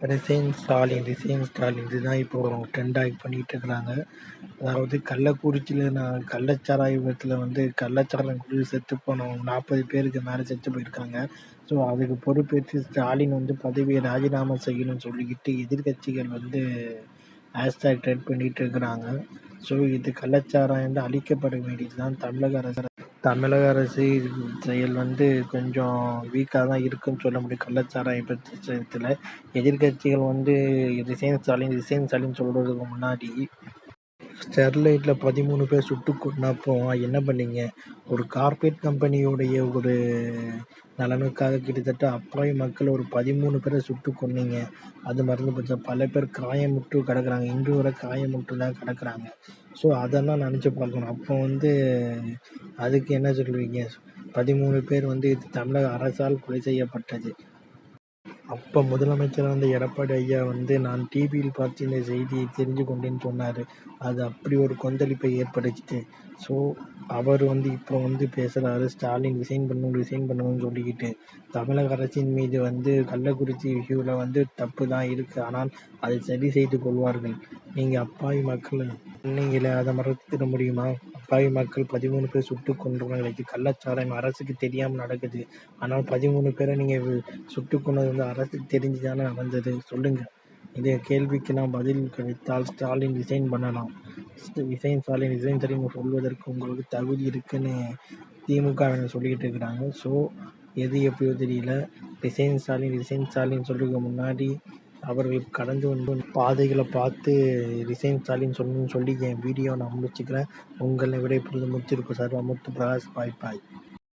Resign Stalin resign Stalin இதுதான் இப்போ trend ஆகி பண்ணிகிட்டு இருக்கிறாங்க. அதாவது கள்ளக்குறிச்சியில் நான் கள்ளச்சாராய விபத்தில் வந்து கள்ளச்சாரம் குடிச்சு செத்து போனவங்க நாற்பது பேருக்கு மேலே செத்து போயிருக்காங்க. ஸோ அதுக்கு பொறுப்பேற்று ஸ்டாலின் வந்து பதவியை ராஜினாமா செய்யணும்னு சொல்லிக்கிட்டு எதிர்க்கட்சிகள் வந்து ஹேஷ்டேக் ட்ரெண்ட் பண்ணிகிட்டு இருக்கிறாங்க. ஸோ இது கள்ளச்சாராயம் அழிக்கப்பட வேண்டியது தான் தமிழக அரசு தமிழக அரசு செயல் வந்து கொஞ்சம் வீக்காக தான் இருக்குன்னு சொல்ல முடியும். கள்ளச்சாராயம் பிரச்சனையில் எதிர்க்கட்சிகள் வந்து ரிசைன் ஸ்டாலின் ரிசைன் ஸ்டாலின் சொல்கிறதுக்கு முன்னாடி ஸ்டெர்லைட்டில் பதிமூணு பேர் சுட்டு கொன்னப்போ என்ன பண்ணீங்க? ஒரு கார்ப்பரேட் கம்பெனியோடைய ஒரு நலனுக்காக கிட்டத்தட்ட அப்பாவி மக்கள் ஒரு பதிமூணு பேரை சுட்டு கொன்னீங்க. அது மறந்து போச்சா. பல பேர் காயமுற்று கிடக்குறாங்க. இன்று வரை காயமுற்று தான் கிடக்குறாங்க. ஸோ அதெல்லாம் நினச்சி பார்க்கணும். அப்போ வந்து அதுக்கு என்ன சொல்லுவீங்க பதிமூணு பேர் வந்து இது தமிழக அரசால் கொலை செய்யப்பட்டது. அப்போ முதலமைச்சர் வந்து எடப்பாடி ஐயா வந்து நான் டிவியில் பார்த்து இந்த செய்தியை தெரிஞ்சு கொண்டேன்னு சொன்னார். அது அப்படி ஒரு கொந்தளிப்பை ஏற்படுத்திட்டு ஸோ அவர் வந்து இப்போ வந்து பேசுகிறாரு ஸ்டாலின் ரிசைன் பண்ணணும் ரிசைன் பண்ணணும்னு சொல்லிக்கிட்டு. தமிழக அரசின் மீது வந்து கள்ளக்குறிச்சி இஷ்யூவில் வந்து தப்பு தான் இருக்குது ஆனால் அதை சரி செய்து கொள்வார்கள். நீங்கள் அப்பாவி மக்கள் நீங்களே அதை மறந்துட முடியுமா? அப்பாவி மக்கள் பதிமூணு பேர் சுட்டு கொன்றாங்க இது கள்ளச்சாராயம் அரசுக்கு தெரியாமல் நடக்குது. ஆனால் பதிமூணு பேரை நீங்கள் சுட்டு கொண்டது வந்து அரசுக்கு தெரிஞ்சு தானே நடந்தது? சொல்லுங்கள் இதே கேள்விக்கு நான் பதில் கிடைத்தால் ஸ்டாலின் ரிசைன் பண்ணலாம். ரிசைன் ஸ்டாலின் ரிசைன் சரி சொல்வதற்கு உங்களுக்கு தகுதி இருக்குன்னு திமுக சொல்லிக்கிட்டு இருக்கிறாங்க. ஸோ எது எப்படியோ தெரியல. ரிசைன் ஸ்டாலின் ரிசைன் ஸ்டாலின் சொல்றதுக்கு முன்னாடி அவர்கள் கடந்து வந்து பாதைகளை பார்த்து ரிசைன் ஸ்டாலின் சொல்லணும்னு சொல்லி என் வீடியோ நான் முடிச்சுக்கிறேன். உங்களை விடைபெறுவது முத்திருக்கும். சார் முத்து பிரகாஷ். பாய் பாய்.